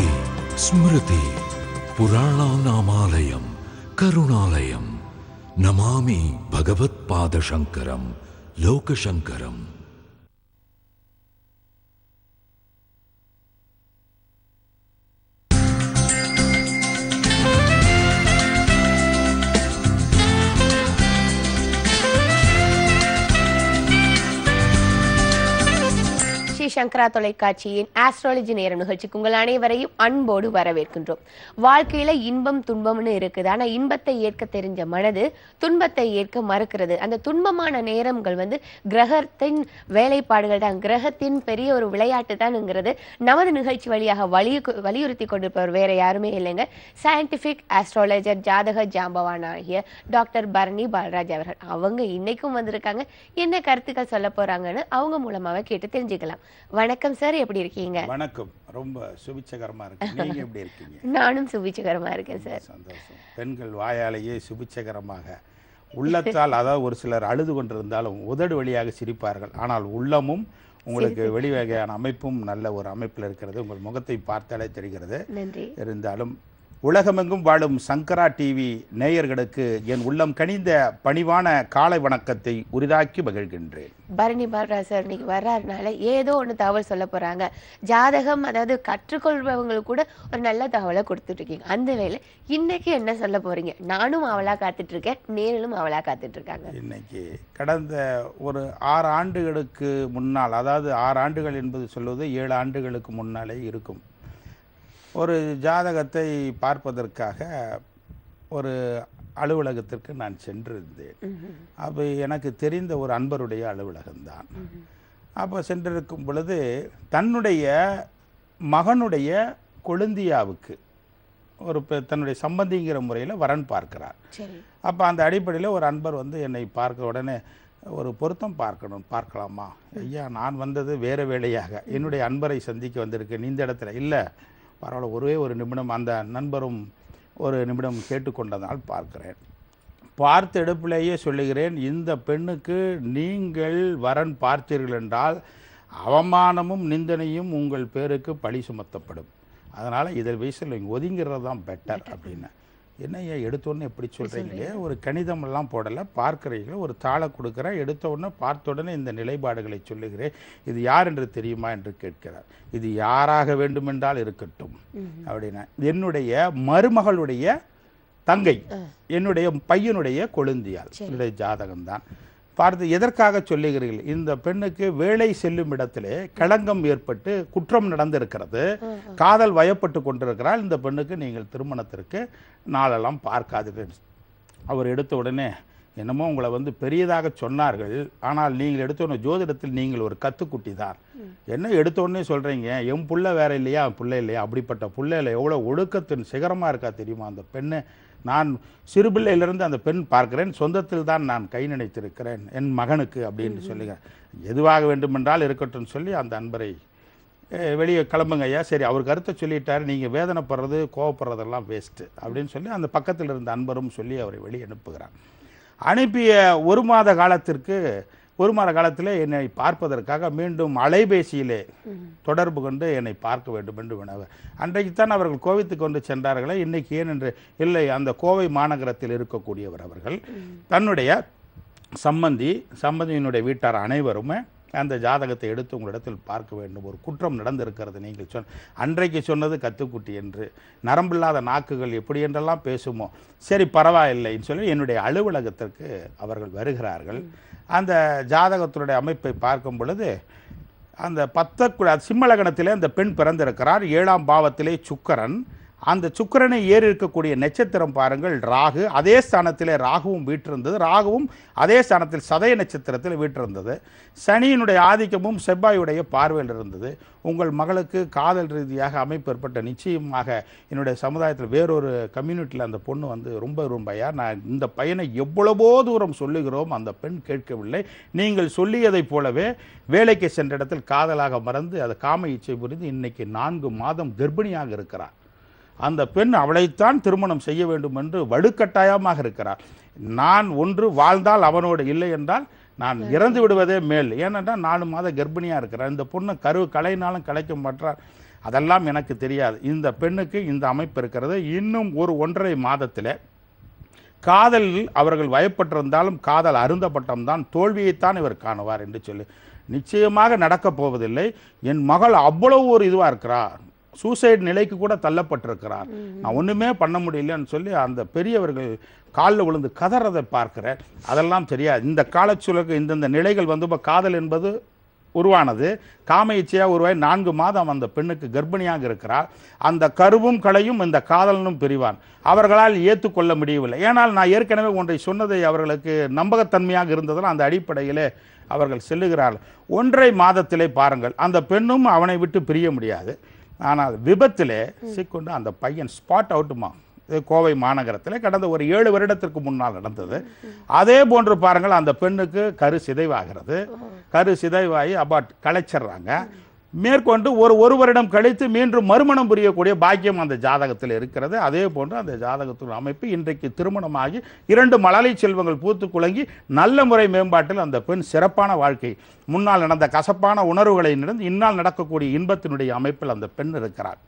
ஸ்ருதி ஸ்மிருதி புராணாநாமாலயம் கருணாலயம். நமாமி பகவத் பாதசங்கரம் லோகசங்கரம். சங்கரா தொலைக்காட்சியின் ஆஸ்ட்ராலஜி நேர நிகழ்ச்சிக்கு உங்கள் அனைவரையும் அன்போடு வரவேற்கின்றோம். வாழ்க்கையில இன்பம் துன்பம்னு இருக்குது. ஆனா இன்பத்தை ஏற்க தெரிஞ்ச மனது துன்பத்தை ஏற்க மறுக்கிறது. அந்த துன்பமான நேரங்கள் வந்து கிரகத்தின் வேலைப்பாடுகள் தான். கிரகத்தின் பெரிய ஒரு விளையாட்டு தான்ங்கிறது நமது நிகழ்ச்சி வழியாக வலியு வலியுறுத்தி கொண்டிருப்பவர் வேற யாருமே இல்லைங்க. சயின்டிபிக் ஆஸ்ட்ராலஜர் ஜாதக ஜாம்பவான் ஆகிய டாக்டர் பரணி பாலராஜ் அவர்கள். அவங்க இன்னைக்கும் வந்திருக்காங்க. என்ன கருத்துக்கள் சொல்ல போறாங்கன்னு அவங்க மூலமாக கேட்டு தெரிஞ்சுக்கலாம். வணக்கம் சார் எப்படி இருக்கீங்க? வணக்கம். ரொம்ப சுபிச்சகரமா இருக்கு. நீங்க எப்படி இருக்கீங்க? நானும் சுபிச்சகரமா இருக்கேன் சார். சந்தோஷம். பெண்கள் வாயாலேயே சுபிச்சகரமாக. உள்ளத்தால் அதாவது ஒரு சிலர் அழுது கொண்டிருந்தாலும் உதடு வழியாக சிரிப்பார்கள். ஆனால் உள்ளமும் உங்களுக்கு வெளிவகையான அமைப்பும் நல்ல ஒரு அமைப்பில் இருக்கிறது. உங்கள் முகத்தை பார்த்தாலே தெரிகிறது. நன்றி. இருந்தாலும் உலகமெங்கும் வாழும் சங்கரா டிவி நேயர்களுக்கு என் உள்ளம் கனிந்த பணிவான காலை வணக்கத்தை உரிதாக்கி மகிழ்கின்றேன். பரணி பாலராஜ் சார் இன்னைக்கு வர்றாருனால ஏதோ ஒண்ணு தகவல் சொல்ல போறாங்க. ஜாதகம் அதாவது கற்றுக்கொள்பவங்களுக்கு கூட ஒரு நல்ல தகவலை கொடுத்துட்டு இருக்கீங்க. அந்த வேளை இன்னைக்கு என்ன சொல்ல போறீங்க? நானும் அவளா காத்துட்டு இருக்கேன் நேரிலும் அவளா காத்துட்டு இருக்காங்க இன்னைக்கு கடந்த ஒரு ஆறு ஆண்டுகளுக்கு முன்னால் அதாவது ஆறு ஆண்டுகள் என்பது சொல்வது ஏழு ஆண்டுகளுக்கு முன்னாலே இருக்கும். ஒரு ஜாதகத்தை பார்ப்பதற்காக ஒரு அலுவலகத்திற்கு நான் சென்றிருந்தேன். அப்போ எனக்கு தெரிந்த ஒரு அன்பருடைய அலுவலகம்தான். அப்போ சென்றிருக்கும் பொழுது தன்னுடைய மகனுடைய கொழுந்தியாவுக்கு ஒரு தன்னுடைய சம்பந்திங்கிற முறையில் வரன் பார்க்கிறார். அப்போ அந்த அடிப்படையில் ஒரு அன்பர் வந்து என்னை பார்க்க உடனே ஒரு பொருத்தம் பார்க்கணும் பார்க்கலாமா? ஐயா நான் வந்தது வேறு வேலையாக. என்னுடைய அன்பரை சந்திக்க வந்திருக்கேன். இந்த இடத்துல. இல்லை பரவாயில்ல ஒரே ஒரு நிமிடம் அந்த நண்பரும் ஒரு நிமிடம் கேட்டுக்கொண்டதால் பார்க்கிறேன். பார்த்த எடுப்பிலேயே சொல்லுகிறேன் இந்த பெண்ணுக்கு நீங்கள் வரன் பார்த்தீர்கள் என்றால் அவமானமும் நிந்தனையும் உங்கள் பேருக்கு பழி சுமத்தப்படும். அதனால் இதில் வயசில் நீங்கள் ஒதுங்கிறது தான் பெட்டர் அப்படின்னு. என்னய்யா எடுத்தோடனே எப்படி சொல்கிறீங்களே ஒரு கணிதம் எல்லாம் போடலை. பார்க்குறீங்களே ஒரு தாளை கொடுக்குறேன் எடுத்த உடனே பார்த்த உடனே இந்த நிலைப்பாடுகளை சொல்லுகிறேன். இது யார் என்று தெரியுமா என்று கேட்கிறார். இது யாராக வேண்டுமென்றால் இருக்கட்டும். அப்படின்னா என்னுடைய மருமகளுடைய தங்கை என்னுடைய பையனுடைய கொழுந்தியால். என்னுடைய ஜாதகம்தான். பார்த்து எதற்காக சொல்லுகிறீர்கள்? இந்த பெண்ணுக்கு வேலை செல்லும் இடத்திலே களங்கம் ஏற்பட்டு குற்றம் நடந்திருக்கிறது. காதல் வயப்பட்டு கொண்டிருக்கிறாள். இந்த பெண்ணுக்கு நீங்கள் திருமணத்திற்கு நாளெல்லாம் பார்க்காதீர்கள். அவர் எடுத்த உடனே என்னமோ உங்களை வந்து பெரியதாக சொன்னார்கள். ஆனால் நீங்கள் எடுத்த உடனே ஜோதிடத்தில் நீங்கள் ஒரு கத்துக்குட்டி தான். என்ன எடுத்த உடனே சொல்கிறீங்க என் புள்ள வேற இல்லையா? புள்ள இல்லையா? அப்படிப்பட்ட புள்ளையில எவ்வளோ ஒழுக்கத்தின் சிகரமாக இருக்கா தெரியுமா அந்த பெண்ணு? நான் சிறுபிள்ளையிலிருந்து அந்த பெண் பார்க்கிறேன் சொந்தத்தில் தான் நான் கை நினைத்திருக்கிறேன் என் மகனுக்கு அப்படின்னு சொல்லுங்க. எதுவாக வேண்டுமென்றால் இருக்கட்டும் சொல்லி அந்த அன்பரை வெளியே கிளம்புங்க ஐயா. சரி அவர் கருத்தை சொல்லிட்டார். நீங்கள் வேதனைப்படுறது கோவப்படுறதெல்லாம் வேஸ்ட்டு அப்படின்னு சொல்லி அந்த பக்கத்தில் இருந்த அன்பரும் சொல்லி அவரை வெளியே அனுப்புகிறார். அனுப்பிய ஒரு மாத காலத்திற்கு ஒரு மாத காலத்திலே என்னை பார்ப்பதற்காக மீண்டும் அலைபேசியிலே தொடர்பு கொண்டு என்னை பார்க்க வேண்டும் என்று வினவ. அன்றைக்குத்தான் அவர்கள் கோவித்துக் கொண்டு சென்றார்களே இன்னைக்கு ஏன் என்று இல்லை அந்த கோவை மாநகரத்தில் இருக்கக்கூடியவர் அவர்கள். தன்னுடைய சம்பந்தி சம்பந்தியினுடைய வீட்டார் அனைவருமே அந்த ஜாதகத்தை எடுத்து உங்களிடத்தில் பார்க்க வேண்டும். ஒரு குற்றம் நடந்திருக்கிறது நீங்கள் சொன்ன அன்றைக்கு சொன்னது கத்துக்குட்டி என்று. நரம்பில்லாத நாக்குகள் எப்படி என்றெல்லாம் பேசுமோ. சரி பரவாயில்லைன்னு சொல்லி என்னுடைய அலுவலகத்திற்கு அவர்கள் வருகிறார்கள். அந்த ஜாதகத்தினுடைய அமைப்பை பார்க்கும் பொழுது அந்த பத்தக்குழ சிம்மலகணத்திலே அந்த பெண் பிறந்திருக்கிறார். ஏழாம் பாவத்திலே சுக்கரன். அந்த சுக்கிரனை ஏறி இருக்கக்கூடிய நட்சத்திரம் பாருங்கள் ராகு. அதே ஸ்தானத்திலே ராகுவும் வீற்றிருந்தது. ராகுவும் அதே ஸ்தானத்தில் சதய நட்சத்திரத்தில் வீற்றிருந்தது. சனியினுடைய ஆதிக்கமும் செவ்வாயுடைய பார்வையில் இருந்தது. உங்கள் மகளுக்கு காதல் ரீதியாக அமைப்பு ஏற்பட்ட நிச்சயமாக என்னுடைய சமுதாயத்தில் வேறொரு கம்யூனிட்டியில் அந்த பொண்ணு வந்து ரொம்ப ரொம்பையா நான் இந்த பையனை எவ்வளவோ தூரம் சொல்லுகிறோம் அந்த பெண் கேட்கவில்லை. நீங்கள் சொல்லியதைப் போலவே வேலைக்கு சென்ற இடத்தில் காதலாக மறந்து அதை காம இச்சை புரிந்து இன்னைக்கு நான்கு மாதம் கர்ப்பிணியாக இருக்கிறார். அந்த பெண் அவளைத்தான் திருமணம் செய்ய வேண்டும் என்று வலுக்கட்டாயமாக இருக்கிறார். நான் ஒன்று வாழ்ந்தால் அவனோடு இல்லை என்றால் நான் இறந்து விடுவதே மேல். ஏனென்றால் நாலு மாத கர்ப்பிணியாக இருக்கிறேன் இந்த பொண்ணு கரு கலைனாலும் கலைக்க மாட்டார் அதெல்லாம் எனக்கு தெரியாது. இந்த பெண்ணுக்கு இந்த அமைப்பு இருக்கிறது. இன்னும் ஒரு ஒன்றரை மாதத்தில் காதலில் அவர்கள் வயப்பட்டிருந்தாலும் காதல் அருந்தப்பட்டம்தான் தோல்வியைத்தான் இவர் காணுவார் என்று சொல்லி. நிச்சயமாக நடக்கப் போவதில்லை. என் மகள் அவ்வளவு ஒரு இதுவாக இருக்கிறார். சூசைட் நிலைக்கு கூட தள்ளப்பட்டிருக்கிறார். நான் ஒன்றுமே பண்ண முடியலன்னு சொல்லி அந்த பெரியவர்கள் காலில் விழுந்து கதறதை பார்க்கிறேன். அதெல்லாம் தெரியாது. இந்த காலச்சூழலுக்கு இந்தந்த நிலைகள் வந்து இப்போ காதல் என்பது உருவானது. காம இச்சையாக உருவாகி நான்கு மாதம் அந்த பெண்ணுக்கு கர்ப்பிணியாக இருக்கிறார். அந்த கருவும் களையும் இந்த காதலனும் பிரிவான். அவர்களால் ஏற்றுக்கொள்ள முடியவில்லை. ஏனால் நான் ஏற்கனவே ஒன்றை சொன்னதை அவர்களுக்கு நம்பகத்தன்மையாக இருந்ததால் அந்த அடிப்படையிலே அவர்கள் செல்லுகிறார்கள். ஒன்றை மாதத்திலே பாருங்கள். அந்த பெண்ணும் அவனை விட்டு பிரிய முடியாது. ஆனால் விபத்திலே சிக்கொண்டு அந்த பையன் ஸ்பாட் அவுட்டுமா இது கோவை மாநகரத்தில் கடந்த ஒரு ஏழு வருடத்திற்கு முன்னால் நடந்தது. அதே போன்று பாருங்கள் அந்த பெண்ணுக்கு கரு சிதைவாகிறது. கரு சிதைவாகி அபாட் கலைச்சிடுறாங்க மேற்கொண்டு ஒரு ஒரு வருடம் கழித்து மீண்டும் மறுமணம் புரியக்கூடிய பாக்கியம் அந்த ஜாதகத்தில் இருக்கிறது. அதே போன்று அந்த ஜாதகத்தின் அமைப்பு இன்றைக்கு திருமணமாகி இரண்டு மழலை செல்வங்கள் பூத்து குலங்கி நல்ல முறை மேம்பாட்டில் அந்த பெண் சிறப்பான வாழ்க்கை முன்னால் நடந்த கசப்பான உணர்வுகளை நடந்து இன்னால் நடக்கக்கூடிய இன்பத்தினுடைய அமைப்பில் அந்த பெண் இருக்கிறார்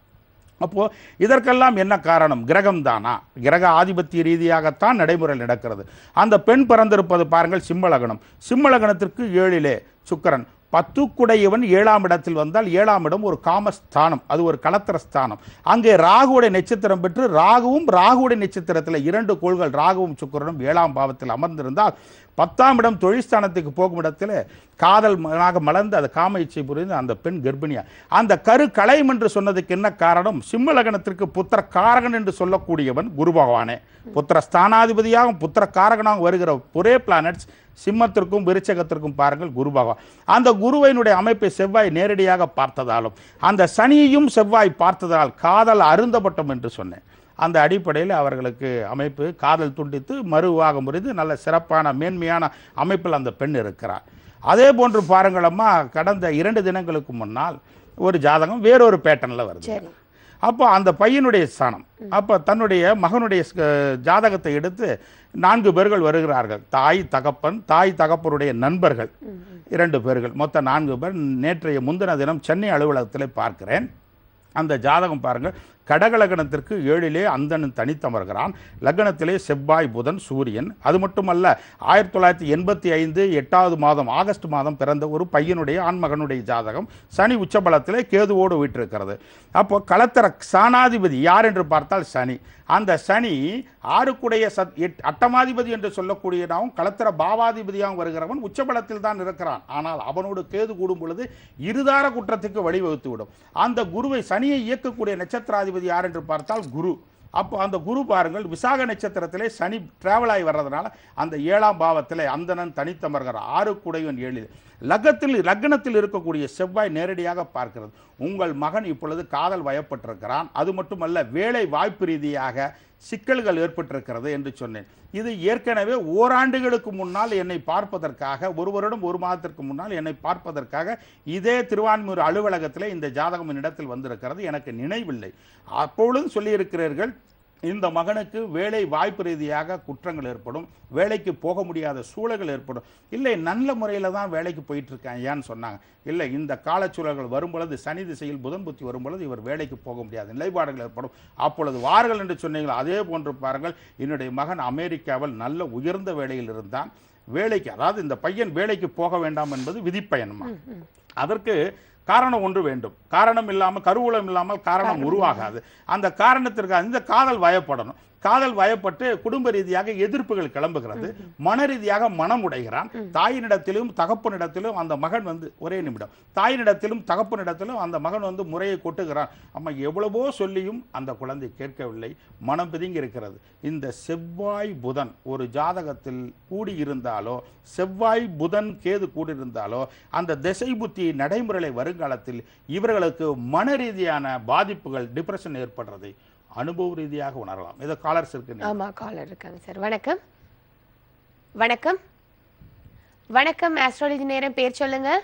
அப்போது இதற்கெல்லாம் என்ன காரணம்? கிரகம் தானா? கிரக ஆதிபத்திய ரீதியாகத்தான் நடைமுறையில் நடக்கிறது. அந்த பெண் பிறந்திருப்பது பாருங்கள் சிம்மலகணம் சிம்மலகணத்திற்கு ஏழிலே சுக்கரன். பத்துக்குடையவன் ஏழாம் இடத்தில் வந்தால் ஏழாம் இடம் ஒரு காமஸ்தானம் அது ஒரு கலத்திர ஸ்தானம் அங்கே ராகுவுடைய நட்சத்திரம் பெற்று ராகுவும் ராகுவுடைய நட்சத்திரத்தில் இரண்டு கோள்கள் ராகுவும் சுக்கரனும் ஏழாம் பாவத்தில் அமர்ந்திருந்தால் பத்தாம் இடம் தொழிற்ஸ்தானத்துக்கு போகும் இடத்துல காதல் மகனாக மலர்ந்து அது காம இச்சை புரிந்து அந்த பெண் கர்ப்பிணியா. அந்த கரு களையும் என்று சொன்னதுக்கு என்ன காரணம்? சிம்ம லக்னத்திற்கு புத்திர காரகன் என்று சொல்லக்கூடியவன் குரு பகவானே. புத்திர ஸ்தானாதிபதியாகவும் புத்திர காரகனாகவும் வருகிற ஒரே பிளானட்ஸ் சிம்மத்திற்கும் விருச்சகத்திற்கும் பாருங்கள் குரு பகவான். அந்த குருவினுடைய அமைப்பை செவ்வாய் நேரடியாக பார்த்ததாலும் அந்த சனியையும் செவ்வாய் பார்த்ததால் காதல் அருந்தப்பட்டோம் என்று சொன்னேன். அந்த அடிப்படையில் அவர்களுக்கு அமைப்பு காதல் துண்டித்து மறுவாக முறிந்து நல்ல சிறப்பான மேன்மையான அமைப்பில் அந்த பெண் இருக்கிறார் அதே போன்று பாருங்களம்மா கடந்த இரண்டு தினங்களுக்கு முன்னால் ஒரு ஜாதகம் வேறொரு பேட்டர்னில் வருது. அப்போ அந்த பையனுடைய ஸ்தானம் அப்போ தன்னுடைய மகனுடைய ஜாதகத்தை எடுத்து நான்கு பேர்கள் வருகிறார்கள். தாய் தகப்பன் தாய் தகப்பனுடைய நண்பர்கள். இரண்டு பேர்கள் மொத்தம் நான்கு பேர். நேற்றைய முந்தின தினம் சென்னை அலுவலகத்தில் பார்க்கிறேன். அந்த ஜாதகம் பாருங்கள் கடக லக்னத்திற்கு ஏழிலே அந்தணன் தனித்தமர்கிறான். லக்னத்திலே செவ்வாய் புதன் சூரியன். அது மட்டுமல்ல ஆயிரத்தி தொள்ளாயிரத்தி எண்பத்தி ஐந்து எட்டாவது மாதம் ஆகஸ்ட் மாதம் பிறந்த ஒரு பையனுடைய ஆண்மகனுடைய ஜாதகம் சனி உச்சபலத்திலே கேதுவோடு விட்டிருக்கிறது அப்போ களத்திர சாணாதிபதி யார் என்று பார்த்தால் சனி. அந்த சனி ஆறுக்குடைய சத் எட் அட்டமாதிபதி என்று சொல்லக்கூடியதாகவும் களத்திர பாவாதிபதியாகவும் வருகிறவன் உச்சபலத்தில் தான் இருக்கிறான். ஆனால் அவனோடு கேது கூடும் பொழுது இருதார குற்றத்துக்கு வழிவகுத்து விடும் அந்த குருவை சனியை இயக்கக்கூடிய நட்சத்திராதிபதி யார் என்று பார்த்தால் குரு. அப்போ அந்த குரு பாருங்கள் விசாக நட்சத்திரத்திலே சனி டிராவல் ஆகி வர்றதுனால அந்த ஏழாம் பாவத்தில் அந்தணன் தனித்தமர்கிற ஆறு குடைவன் ஏழு. லக்கத்தில் லக்னத்தில் இருக்கக்கூடிய செவ்வாய் நேரடியாக பார்க்கிறது. உங்கள் மகன் இப்பொழுது காதல் வயப்பட்டிருக்கிறான். அது மட்டுமல்ல வேலை வாய்ப்பு ரீதியாக சிக்கல்கள் ஏற்பட்டிருக்கிறது என்று சொன்னேன். இது ஏற்கனவே ஓராண்டுகளுக்கு முன்னால் என்னை பார்ப்பதற்காக ஒரு வருடம் ஒரு மாதத்திற்கு முன்னால் என்னை பார்ப்பதற்காக இதே திருவான்மூர் அலுவலகத்தில் இந்த ஜாதகம் என்னிடத்தில் வந்திருக்கிறது. எனக்கு நினைவில்லை. அப்பொழுதும் சொல்லியிருக்கிறீர்கள் இந்த மகனுக்கு வேலை வாய்ப்பு ரீதியாக குற்றங்கள் ஏற்படும் வேலைக்கு போக முடியாத சூழல்கள் ஏற்படும். இல்லை நல்ல முறையில் தான் வேலைக்கு போயிட்டு இருக்கேன் ஏன்னு சொன்னாங்க. இல்லை இந்த காலச்சூழல்கள் வரும் பொழுது சனி திசையில் புதன் புத்தி வரும் பொழுது இவர் வேலைக்கு போக முடியாத நிலைப்பாடுகள் ஏற்படும். அப்பொழுது வார்கள் என்று சொன்னீங்களா அதே போன்று பாருங்கள் என்னுடைய மகன் அமெரிக்காவில் நல்ல உயர்ந்த வேலையில் இருந்தான். வேலைக்கு அதாவது இந்த பையன் வேலைக்கு போக வேண்டாம் என்பது விதிப்பயன்மா? அதற்கு காரணம் ஒன்று வேண்டும். காரணம் இல்லாமல் கருவூலம் இல்லாமல் காரணம் உருவாகாது. அந்த காரணத்திற்கு இந்த காதல் வயப்படணும். காதல் வயப்பட்டு குடும்ப ரீதியாக எதிர்ப்புகள் கிளம்புகிறது. மன ரீதியாக மனம் உடைகிறான். தாயினிடத்திலும் தகப்பனிடத்திலும் அந்த மகன் வந்து ஒரே நிமிடம். தாயினிடத்திலும் தகப்பனிடத்திலும் அந்த மகன் வந்து முறையை கொட்டுகிறான். அம்மா எவ்வளவோ சொல்லியும் அந்த குழந்தை கேட்கவில்லை. மனம் பிதுங்கி இருக்கிறது. இந்த செவ்வாய் புதன் ஒரு ஜாதகத்தில் கூடியிருந்தாலோ செவ்வாய் புதன் கேது கூடியிருந்தாலோ அந்த திசை புத்தி நடைமுறைகளை வருங்காலத்தில் இவர்களுக்கு மன ரீதியான பாதிப்புகள் டிப்ரெஷன் ஏற்படுறதை அனுபவ ரீதியாக உணரலாம். இதை காலர்ஸ் இருக்கு ஆமா காலர் இருக்காங்க சார். வணக்கம். வணக்கம். வணக்கம் ஆஸ்ட்ராலஜி நேரம் பேர் சொல்லுங்க.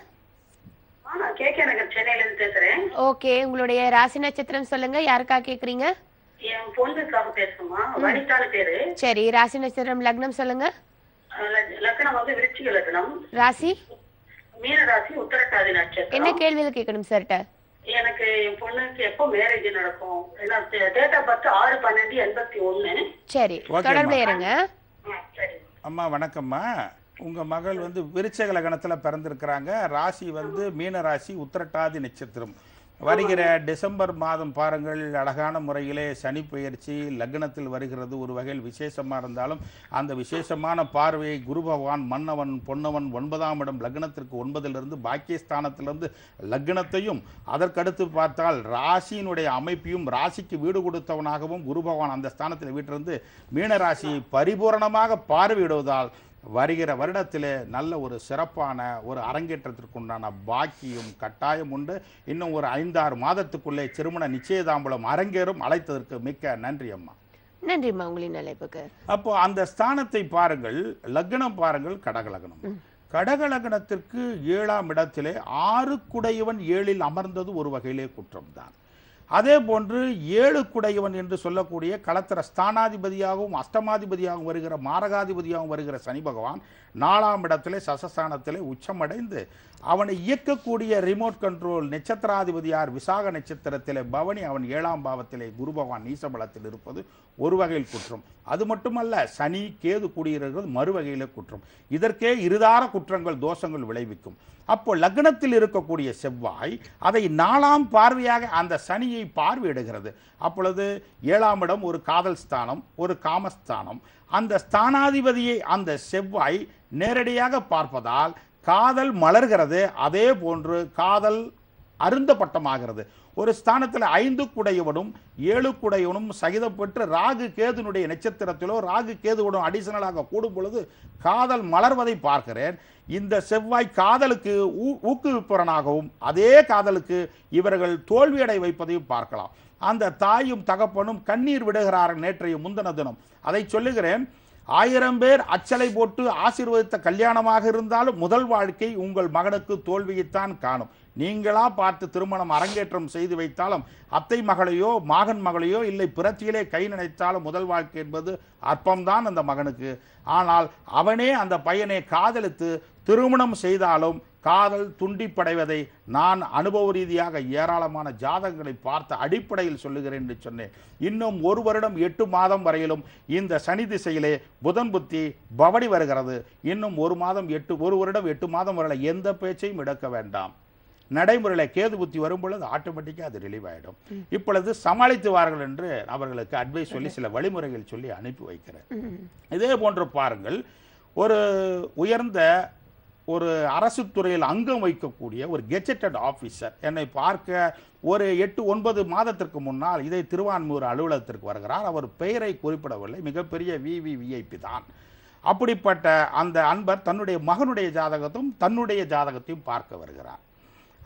ஆ, நான் கே கே நகர் சென்னையில இருந்து பேசுறேன். ஓகே உங்களுடைய ராசி நட்சத்திரம் சொல்லுங்க. யாருக்கா கேக்குறீங்க? சரி ராசி நட்சத்திரம் லக்னம் சொல்லுங்க. அஹ் ல- லக்னம் வந்து விருச்சிக லக்னம். ராசி? என்ன நட்சத்திரம். கேள்வியில் கேட்கணும் சார்ட்ட? எனக்கு என் பொண்ணுக்கு எப்போ மேரேஜ் நடக்கும்? ஏன்னா டேட் ஆஃப் பர்த் ஆறு பன்னெண்டு எண்பத்தி ஒண்ணு. சரி. தொடர்புல இருங்க. அம்மா வணக்கம்மா. உங்க மகள் வந்து விருச்சக லக்னத்துல பிறந்திருக்கிறாங்க. ராசி வந்து மீன ராசி உத்திரட்டாதி நட்சத்திரம். வருகிற டிசம்பர் மாதம் பாருங்கள் அழகான முறையிலே சனி பெயர்ச்சி லக்னத்தில் வருகிறது. ஒரு வகையில் விசேஷமாக இருந்தாலும் அந்த விசேஷமான பார்வையை குரு பகவான் மன்னவன் பொன்னவன் ஒன்பதாம் இடம் லக்னத்திற்கு ஒன்பதிலிருந்து பாக்கியஸ்தானத்திலிருந்து லக்னத்தையும் அதற்கடுத்து பார்த்தால் ராசியினுடைய அமைப்பையும் ராசிக்கு வீடு கொடுத்தவனாகவும் குரு பகவான் அந்த ஸ்தானத்தில் வீட்டிலிருந்து மீன ராசியை பரிபூரணமாக பார்வையிடுவதால் வருகிற வருடத்திலே நல்ல ஒரு சிறப்பான ஒரு அரங்கேற்றத்திற்குண்டான பாக்கியம் கட்டாயம் உண்டு. இன்னும் ஒரு ஐந்தாறு மாதத்துக்குள்ளே திருமண நிச்சயதாம்பலம் அரங்கேறும். அழைத்ததற்கு மிக்க நன்றி அம்மா. நன்றிம்மா உங்களின் அழைப்புக்கு. அப்போ அந்த ஸ்தானத்தை பாருங்கள். லக்னம் பாருங்கள் கடக லக்னம் கடக லக்னத்திற்கு ஏழாம் இடத்திலே ஆறு குடையவன் ஏழில் அமர்ந்தது ஒரு வகையிலே குற்றம்தான். அதே போன்று ஏழு குடையவன் என்று சொல்லக்கூடிய களத்திர ஸ்தானாதிபதியாகவும் அஷ்டமாதிபதியாகவும் வருகிற மாரகாதிபதியாகவும் வருகிற சனி பகவான் நாலாம் இடத்திலே சசஸ்தானத்திலே உச்சமடைந்து அவனை இயக்கக்கூடிய ரிமோட் கண்ட்ரோல் நட்சத்திராதிபதியார் விசாக நட்சத்திரத்திலே பவனி அவன் ஏழாம் பாவத்திலே குரு பகவான் நீசபலத்தில் இருப்பது ஒரு வகையில் குற்றம். அது மட்டுமல்ல சனி கேது கூடியிருக்கிறது மறுவகையில் குற்றம். இதற்கே இருதார குற்றங்கள் தோஷங்கள் விளைவிக்கும். அப்போ லக்னத்தில் இருக்கக்கூடிய செவ்வாய் அதை நாலாம் பார்வையாக அந்த சனியை பார்வையிடுகிறது. அப்பொழுது ஏழாம் இடம் ஒரு காதல் ஸ்தானம் ஒரு காமஸ்தானம். அந்த ஸ்தானாதிபதியை அந்த செவ்வாய் நேரடியாக பார்ப்பதால் காதல் மலர்கிறது அதே போன்று காதல் அருந்தப்பட்டமாகிறது. ஒரு ஸ்தானத்தில் ஐந்து குடையவனும் ஏழு குடையவனும் சகிதப்பட்டு ராகு கேதுனுடைய நட்சத்திரத்திலோ ராகு கேதுவுடன் அடிஷனலாக கூடும் பொழுது காதல் மலர்வதை பார்க்கிறேன். இந்த செவ்வாய் காதலுக்கு ஊ- ஊக்குவிப்பவனாகவும் அதே காதலுக்கு இவர்கள் தோல்வியடை வைப்பதையும் பார்க்கலாம். அந்த தாயும் தகப்பனும் கண்ணீர் விடுகிறார் நேற்றைய முந்தின தினம். அதை சொல்லுகிறேன் ஆயிரம் பேர் அச்சலை போட்டு ஆசீர்வதித்த கல்யாணமாக இருந்தாலும் முதல் வாழ்க்கை உங்கள் மகனுக்கு தோல்வியைத்தான் காணும். நீங்களா பார்த்து திருமணம் அரங்கேற்றம் செய்து வைத்தாலும் அத்தை மகளையோ மகன் மகளையோ இல்லை பிறத்தியிலே கை நினைத்தாலும் முதல் வாழ்க்கை என்பது அற்பம்தான் அந்த மகனுக்கு. ஆனால் அவனே அந்த பையனை காதலித்து திருமணம் செய்தாலும் காதல் துண்டிப்படைவதை நான் அனுபவ ரீதியாக ஏராளமான ஜாதகங்களை பார்த்த அடிப்படையில் சொல்லுகிறேன் என்று சொன்னேன். இன்னும் ஒரு வருடம் எட்டு மாதம் வரையிலும் இந்த சனி திசையிலே புதன் புத்தி பவடி வருகிறது. இன்னும் ஒரு மாதம் எட்டு ஒரு வருடம் எட்டு மாதம் வரையில எந்த பேச்சையும் எடுக்க வேண்டாம். நடைமுறையில் கேது புத்தி வரும் பொழுது ஆட்டோமேட்டிக்காக அது ரிலீவ் ஆகிடும் இப்பொழுது சமாளித்து வார்கள் என்று அவர்களுக்கு அட்வைஸ் சொல்லி சில வழிமுறைகள் சொல்லி அனுப்பி வைக்கிறேன். இதே போன்று பாருங்கள். ஒரு உயர்ந்த ஒரு அரசு துறையில் அங்கம் வைக்கக்கூடிய ஒரு கெஜெட்டட் ஆஃபீஸர் என்னை பார்க்க ஒரு எட்டு ஒன்பது மாதத்திற்கு முன்னால் இதை திருவான்மூர் அலுவலகத்திற்கு வருகிறார். அவர் பெயரை குறிப்பிடவில்லை. மிகப்பெரிய விவிவிஐபி தான். அப்படிப்பட்ட அந்த அன்பர் தன்னுடைய மகனுடைய ஜாதகத்தையும் தன்னுடைய ஜாதகத்தையும் பார்க்க வருகிறார்.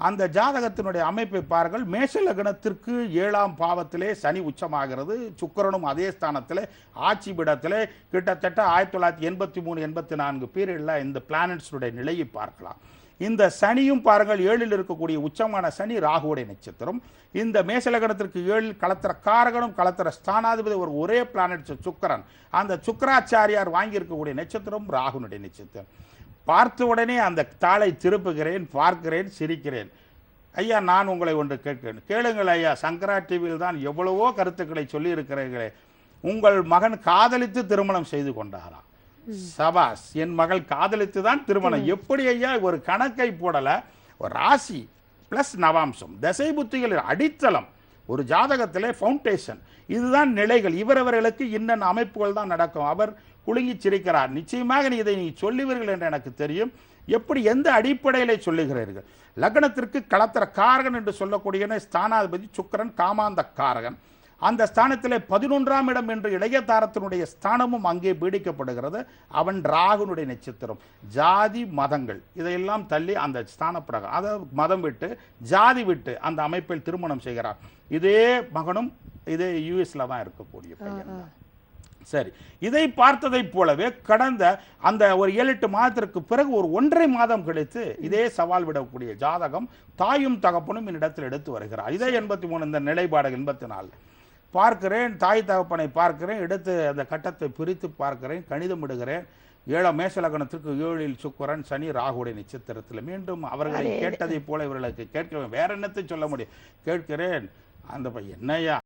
அந்த ஜாதகத்தினுடைய அமைப்பை பாருங்கள். மேஷ லக்னத்திற்கு ஏழாம் பாவத்திலே சனி உச்சமாகிறது. சுக்கிரனும் அதே ஸ்தானத்தில் ஆட்சி பீடத்திலே. கிட்டத்தட்ட ஆயிரத்தி தொள்ளாயிரத்தி எண்பத்தி மூணு எண்பத்தி நான்கு பீரியடில் இந்த பிளானட்ஸுடைய நிலையை பார்க்கலாம். இந்த சனியும் பாருங்கள் ஏழில் இருக்கக்கூடிய உச்சமான சனி ராகுவுடைய நட்சத்திரம். இந்த மேசலகணத்திற்கு ஏழில் கலத்திர காரகனும் கலத்திர ஸ்தானாதிபதி ஒரு ஒரே பிளானட் சுக்கரன். அந்த சுக்கராச்சாரியார் வாங்கியிருக்கக்கூடிய நட்சத்திரம் ராகுனுடைய நட்சத்திரம். பார்த்த உடனே அந்த தாளை திருப்புகிறேன் பார்க்கிறேன் சிரிக்கிறேன். ஐயா நான் உங்களை ஒன்று கேட்கிறேன். கேளுங்கள் ஐயா சங்கரா டிவியில் தான் எவ்வளவோ கருத்துக்களை சொல்லியிருக்கிறீர்களே. உங்கள் மகன் காதலித்து திருமணம் செய்து கொண்டாராம். சபாஸ் என் மகள் காதலித்து தான் திருமணம். எப்படி ஐயா ஒரு கணக்கை போடல? ஒரு ராசி பிளஸ் நவாம்சம். தசை புத்திகளின் அடித்தளம். ஒரு ஜாதகத்திலே ஃபவுண்டேஷன் இதுதான் நிலைகள். இவரவர்களுக்கு இன்னென்ன அமைப்புகள் தான் நடக்கும்? அவர் குலுங்கி சிரிக்கிறார். நிச்சயமாக நீ இதை நீ சொல்லுவீர்கள் என்று எனக்கு தெரியும். எப்படி எந்த அடிப்படையில் சொல்லுகிறீர்கள்? லக்னத்திற்கு களத்திர காரகன் என்று சொல்லக்கூடிய ஸ்தானாதிபதி சுக்கிரன் காமாந்த காரகன். அந்த ஸ்தானத்திலே பதினொன்றாம் இடம் என்று இளைய தாரத்தினுடைய ஸ்தானமும் அங்கே பீடிக்கப்படுகிறது. அவன் ராகுனுடைய நட்சத்திரம். ஜாதி மதங்கள். இதையெல்லாம் தள்ளி அந்த ஸ்தான பிரகாரம் அதை மதம் விட்டு ஜாதி விட்டு அந்த அமைப்பில் திருமணம் செய்கிறார். இதே மகனும் இதே யூஎஸ்ல தான் இருக்கக்கூடிய பையன். சரி. இதை பார்த்ததைப் போலவே கடந்த அந்த ஒரு ஏழு எட்டு மாதத்திற்கு பிறகு ஒரு ஒன்றரை மாதம் கழித்து இதே சவால் விடக்கூடிய ஜாதகம் தாயும் தகப்பனும் என்னிடத்தில் எடுத்து வருகிறார். இதே எண்பத்தி மூணு இந்த நிலைப்பாடு எண்பத்தி நாலு. பார்க்கிறேன் தாய் தகப்பனை பார்க்கிறேன் எடுத்து அந்த கட்டத்தை பிரித்து பார்க்கிறேன் கணிதம் இடுகிறேன். ஏழாம் மேஷ லக்னத்திற்கு ஏழில் சுக்கிரன் சனி ராகுடைய நட்சத்திரத்தில் மீண்டும் அவர்களை கேட்டதை போல இவர்களுக்கு கேட்க வேற என்னத்தை சொல்ல முடியும். கேட்கிறேன். அந்த பையன் என்னய்யா?